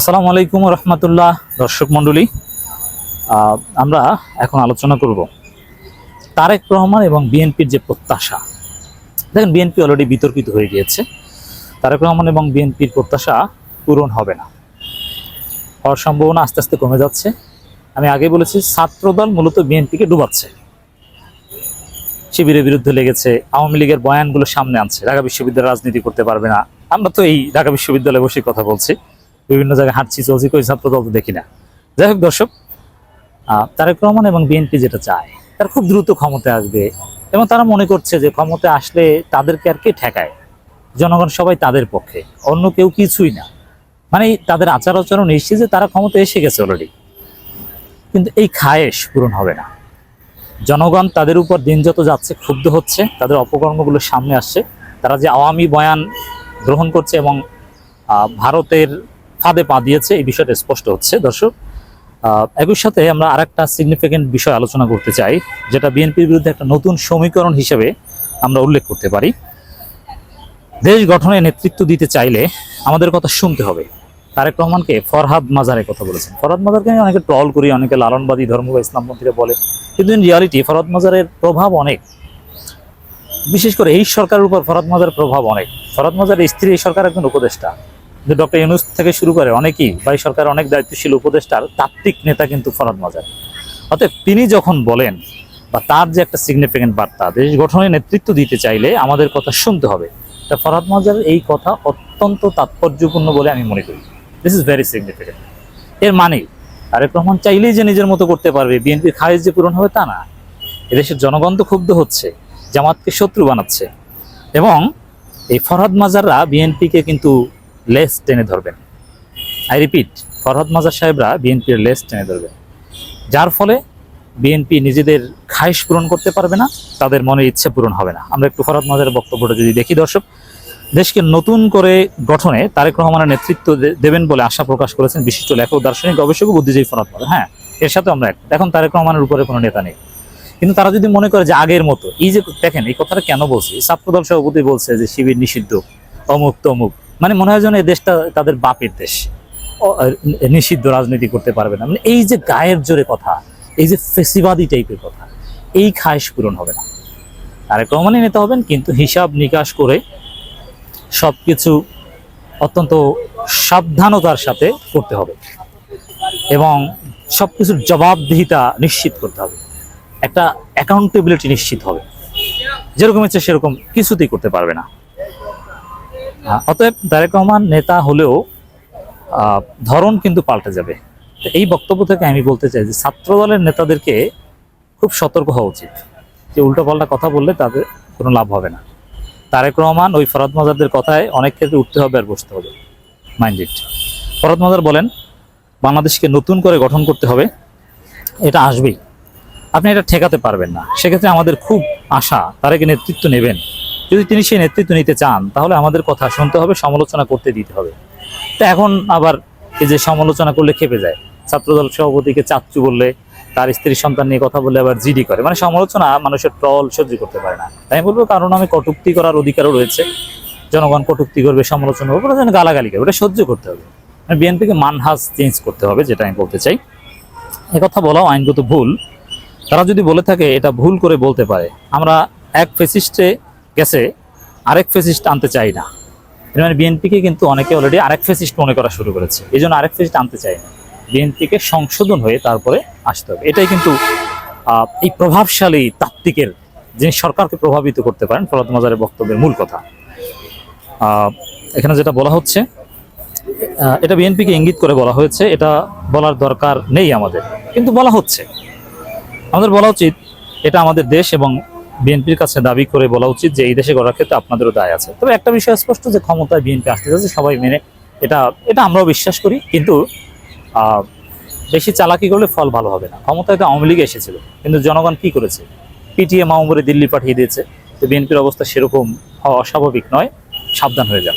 আসসালামু আলাইকুম রহমতুল্লাহ, দর্শক মণ্ডলী। আমরা এখন আলোচনা করব তারেক রহমান এবং বিএনপির যে প্রত্যাশা। দেখেন, বিএনপি অলরেডি বিতর্কিত হয়ে গিয়েছে। তারেক রহমান এবং বিএনপির প্রত্যাশা পূরণ হবে না। হওয়ার সম্ভাবনা আস্তে আস্তে কমে যাচ্ছে। আমি আগে বলেছি, ছাত্রদল মূলত বিএনপিকে ডুবাচ্ছে। শিবিরের বিরুদ্ধে লেগেছে, আওয়ামী লীগের বয়ানগুলো সামনে আনছে। ঢাকা বিশ্ববিদ্যালয় রাজনীতি করতে পারবে না। আমরা তো এই ঢাকা বিশ্ববিদ্যালয়ে বসে কথা বলছি। বিভিন্ন জায়গায় হাঁটছি, চলছি, কই ছাত্রদল তো দেখি না। যাই হোক দর্শক তারেক রহমান এবং বিএনপি যেটা চায়, তারা খুব দ্রুত ক্ষমতায় আসবে এবং তারা মনে করছে যে ক্ষমতায় আসলে তাদেরকে আর কে ঠেকায়? জনগণ সবাই তাদের পক্ষে, অন্য কেউ কিছুই না। মানে তাদের আচার আচরণ এসছে যে তারা ক্ষমতা এসে গেছে অলরেডি কিন্তু এই খায়েশ পূরণ হবে না। জনগণ তাদের উপর দিন যত যাচ্ছে, ক্ষুব্ধ হচ্ছে, তাদের অপকর্মগুলো সামনে আসছে। তারা যে আওয়ামী বয়ান গ্রহণ করছে এবং ভারতের ফাঁদে পা দিয়েছে, এই বিষয়টা স্পষ্ট হচ্ছে। দর্শক একই সাথে আমরা আরেকটা সিগনিফিকেন্ট বিষয় আলোচনা করতে চাই, যেটা বিএনপির বিরুদ্ধে একটা নতুন সমীকরণ হিসেবে আমরা উল্লেখ করতে পারি। দেশ গঠনে নেতৃত্ব দিতে চাইলে আমাদের কথা শুনতে হবে। তারেক রহমানকে ফরহাদ মাজারের কথা বলেছেন। ফরহাদ মাজারকে আমি অনেকে ট্রল করি, অনেকে লালনবাদী ধর্ম বা ইসলামপন্থীরা বলে। কিন্তু ইন রিয়ালিটি ফরহাদ মাজারের প্রভাব অনেক। বিশেষ করে এই সরকারের উপর ফরহাদ মাজারের প্রভাব অনেক। ফরহাদ মাজারের স্ত্রী, এই সরকার একজন উপদেষ্টা। যে ডক্টর ইউনুস থেকে শুরু করে অনেকেই বা এই সরকারের অনেক দায়িত্বশীল উপদেষ্টার তাত্ত্বিক নেতা কিন্তু ফরহাদ মাজার। অতএব তিনি যখন বলেন বা তার যে একটা সিগনিফিকেন্ট বার্তা, দেশ গঠনে নেতৃত্ব দিতে চাইলে আমাদের কথা শুনতে হবে। তা ফরহাদ মাজারের এই কথা অত্যন্ত তাৎপর্যপূর্ণ বলে আমি মনে করি। দিস ইজ ভেরি সিগনিফিকেন্ট এর মানে তারেক রহমান চাইলেই যে নিজের মতো করতে পারবে, বিএনপির খারিজ যে পূরণ হবে তা না। এদেশের জনগণ তো ক্ষুব্ধ হচ্ছে, জামাতকে শত্রু বানাচ্ছে। এবং এই ফরহাদ মাজাররা বিএনপিকে কিন্তু লেস টেনে ধরবেন। আই রিপিট, ফরহাদ মাজার সাহেবরা বিএনপির লেস টেনে ধরবেন যার ফলে বিএনপি নিজেদের খাইশ পূরণ করতে পারবে না, তাদের মনের ইচ্ছে পূরণ হবে না। আমরা একটু ফরহাদ মাজারের বক্তব্যটা যদি দেখি, দর্শক, দেশকে নতুন করে গঠনে তারেক রহমানের নেতৃত্ব দেবেন বলে আশা প্রকাশ করেছেন বিশিষ্ট লেখক দার্শনিক গবেষক বুদ্ধিজীবী ফরহাদ মাজার। হ্যাঁ এর সাথে আমরা। এখন তারেক রহমানের উপরে কোনো নেতা নেই। কিন্তু তারা যদি মনে করে যে আগের মতো, এই যে দেখেন, এই কথাটা কেন বলছি? ছাত্রদল সভাপতি বলছে যে শিবির নিষিদ্ধ, অমুক তমুক। মানে মনে হয় যেন এই দেশটা তাদের বাপের দেশ। নিষিদ্ধ রাজনীতি করতে পারবে না। মানে এই যে গায়ের জোরে কথা, এই যে ফেসিবাদী টাইপের কথা, এই খায়েশ পূরণ হবে না। তারেক রহমানই নিতে হবেন, কিন্তু হিসাব নিকাশ করে সবকিছু অত্যন্ত সাবধানতার সাথে করতে হবে এবং সব কিছুর জবাবদিহিতা নিশ্চিত করতে হবে। একটা অ্যাকাউন্টেবিলিটি নিশ্চিত হবে। যেরকম ইচ্ছে সেরকম কিছুতেই করতে পারবে না। অতএব তারেক রহমান নেতা হলেও ধরন কিন্তু পাল্টে যাবে। এই বক্তব্য থেকে আমি বলতে চাই যে ছাত্র দলের নেতাদেরকে খুব সতর্ক হওয়া উচিত। যে উল্টোপাল্টা কথা বললে তাদের কোনো লাভ হবে না। তারেক রহমান ওই ফরাদ মাজারদের কথায় অনেক ক্ষেত্রে উঠতে হবে আর বসতে হবে। মাইন্ড ইট ফরাদ মাজার বলেন, বাংলাদেশকে নতুন করে গঠন করতে হবে। এটা আসবেই। আপনি এটা ঠেকাতে পারবেন না। সেক্ষেত্রে আমাদের খুব আশা তারেক নেতৃত্ব নেবেন। যদি তিনি সেই নেতৃত্ব নিতে চান, তাহলে আমাদের কথা শুনতে হবে, সমালোচনা করতে দিতে হবে। তো এখন আবার এই যে সমালোচনা করলে খেপে যায়। ছাত্রদল সভাপতিকে চাচ্চু বললে, তার স্ত্রী সন্তান নিয়ে কথা বললে আবার জিডি করে। মানে সমালোচনা মানুষের ট্রল সহ্য করতে পারে না। তাই বলব, কারণ আমি কটুক্তি করার অধিকারও রয়েছে। জনগণ কটুক্তি করবে, সমালোচনা করবে যেন গালাগালি করবে ওটা সহ্য করতে হবে। মানে বিএনপিকে মানহাজ চেঞ্জ করতে হবে, যেটা আমি বলতে চাই। কথা বলাও আইনগত ভুল। তারা যদি বলে থাকে, এটা ভুল করে বলতে পারে। আমরা এক ফেসিস্টে গেছে, আরেক ফেসিস্ট আনতে চাই না। মানে বিএনপিকে কিন্তু অনেকে অলরেডি আরেক ফেসিস্ট মনে করা শুরু করেছে। এই জন্য আরেক ফেসিস্ট আনতে চাই না। বিএনপিকে সংশোধন হয়ে তারপরে আসতে হবে। এটাই কিন্তু এই প্রভাবশালী তাত্ত্বিকের যিনি সরকারকে প্রভাবিত করতে পারেন, ফরাদ মাজারের বক্তব্যের মূল কথা। এখানে যেটা বলা হচ্ছে এটা বিএনপিকে ইঙ্গিত করে বলা হয়েছে, এটা বলার দরকার নেই আমাদের। কিন্তু বলা হচ্ছে। আমাদের বলা উচিত, এটা আমাদের দেশ এবং বিএনপির কাছে দাবি করে বলা উচিত যে এই দেশে গড়ার ক্ষেত্রে আপনাদেরও দায় আছে। তবে একটা বিষয় স্পষ্ট যে ক্ষমতায় বিএনপি আসতে যাচ্ছে, সবাই মেনে এটা এটা আমরাও বিশ্বাস করি। কিন্তু বেশি চালাকি করলে ফল ভালো হবে না। ক্ষমতায় তো আওয়ামী লীগ এসেছিল, কিন্তু জনগণ কি করেছে? পিটিএম মামুরে দিল্লি পাঠিয়ে দিয়েছে। তো বিএনপির অবস্থা সেরকম হওয়া অস্বাভাবিক নয়। সাবধান হয়ে যান।